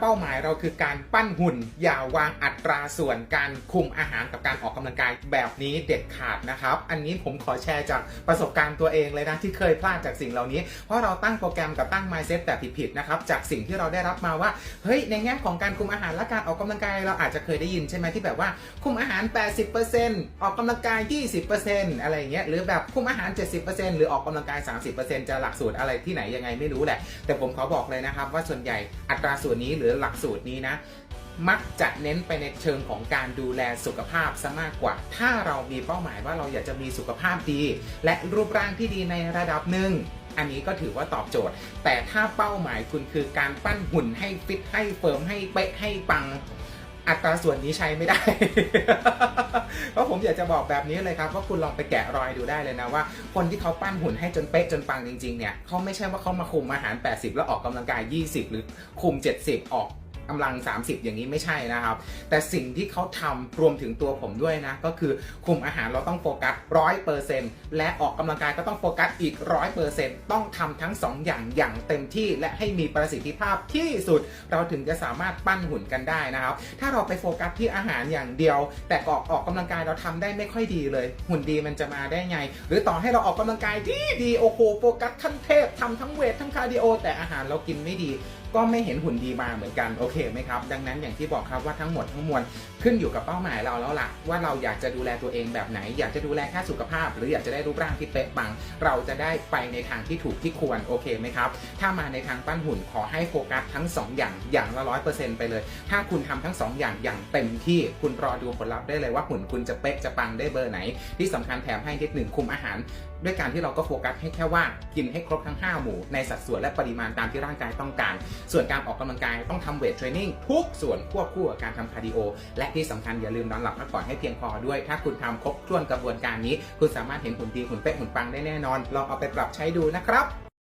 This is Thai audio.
เป้าหมายเราคือการปั้นหุ่น อย่าวางอัตราส่วนการคุมอาหารกับการออกกำลังกายแบบนี้เด็ดขาดนะครับ อันนี้ผมขอแชร์จากประสบการณ์ตัวเองเลยนะที่เคยพลาดจากสิ่งเหล่านี้ เพราะเราตั้งโปรแกรมกับตั้ง mindset แบบผิดๆนะครับจากสิ่งที่เราได้รับมาว่าเฮ้ยในแง่ของการคุมอาหารและการออกกำลังกายเราอาจจะเคยได้ยินใช่ไหมที่แบบว่าคุมอาหาร 80%ออกกำลังกาย 20%อะไรอย่างเงี้ยหรือแบบคุมอาหาร 70%หรือออกกำลังกาย 30%จะหลักสูตรอะไรที่ไหนยังไงไม่รู้แหละ แต่ผมขอบอกเลยนะครับว่าส่วนใหญ่อัตราส่วนนี้หรือหลักสูตรนี้นะมักจะเน้นไปในเชิงของการดูแลสุขภาพซะมากกว่า ถ้าเรามีเป้าหมายว่าเราอยากจะมีสุขภาพดี และรูปร่างที่ดีในระดับหนึ่ง อันนี้ก็ถือว่าตอบโจทย์ แต่ถ้าเป้าหมายคุณคือการปั้นหุ่นให้ฟิตให้เฟิร์มให้เป๊ะให้ปัง อัตราส่วนนี้ใช้ไม่ได้ เพราะผมอยากจะบอกแบบนี้เลยครับว่าคุณลองไปแกะรอยดูได้เลยนะว่า คนที่เขาปั้นหุ่นให้จนเป๊ะจนปังจริงๆเนี่ยเขาไม่ใช่ว่าเขามาคุมอาหาร 80 แล้วออกกำลังกาย 20 หรือคุม 70 ออก กำลัง 30 อย่างนี้ไม่ใช่นะครับ แต่สิ่งที่เขาทำรวมถึงตัวผมด้วยนะ ก็คือคุมอาหารเราต้องโฟกัสร้อยเปอร์เซ็นต์และออกกำลังกายก็ต้องโฟกัสอีกร้อยเปอร์เซ็นต์ต้องทำทั้งสองอย่างอย่างเต็มที่และให้มีประสิทธิภาพที่สุด เราถึงจะสามารถปั้นหุ่นกันได้นะครับ ถ้าเราไปโฟกัสที่อาหารอย่างเดียว แต่ออกออกกำลังกายเราทำได้ไม่ค่อยดีเลย หุ่นดีมันจะมาได้ไง หรือต่อให้เราออกกำลังกายที่ดีโอ้โหโฟกัสขั้นเทพทำทั้งเวททั้งคาร์ดิโอแต่อาหารเรากินไม่ดี ก็ไม่เห็นหุ่นดีมาเหมือนกันโอเคไหมครับ ดังนั้นอย่างที่บอกครับว่าทั้งหมดทั้งมวลขึ้นอยู่กับเป้าหมายเราแล้วล่ะว่าเราอยากจะดูแลตัวเองแบบไหน อยากจะดูแลแค่สุขภาพ หรืออยากจะได้รูปร่างที่เป๊ะปัง เราจะได้ไปในทางที่ถูกที่ควรโอเคไหมครับ ถ้ามาในทางปั้นหุ่นขอให้โฟกัสทั้ง 2 อย่างอย่างละร้อยเปอร์เซ็นต์ไปเลย ถ้าคุณทำทั้ง 2 อย่างอย่างเต็มที่คุณรอดูผลลัพธ์ได้เลยว่าหุ่นคุณจะเป๊ะจะปังได้เบอร์ไหน ที่สำคัญแถมให้นิดหนึ่งคุมอาหาร ด้วยการที่เราก็โฟกัสให้แค่ว่ากินให้ครบทั้ง 5 หมู่ในสัดส่วนและปริมาณตามที่ร่างกายต้องการ ส่วนการออกกำลังกายต้องทำเวทเทรนนิ่งทุกส่วนควบคู่กับการทำคาร์ดิโอ และที่สำคัญอย่าลืมนอนหลับพักผ่อนให้เพียงพอด้วย ถ้าคุณทำครบถ้วนกระบวนการนี้ คุณสามารถเห็นผลดีผลเป๊ะผลปังได้แน่นอน ลองเอาไปปรับใช้ดูนะครับ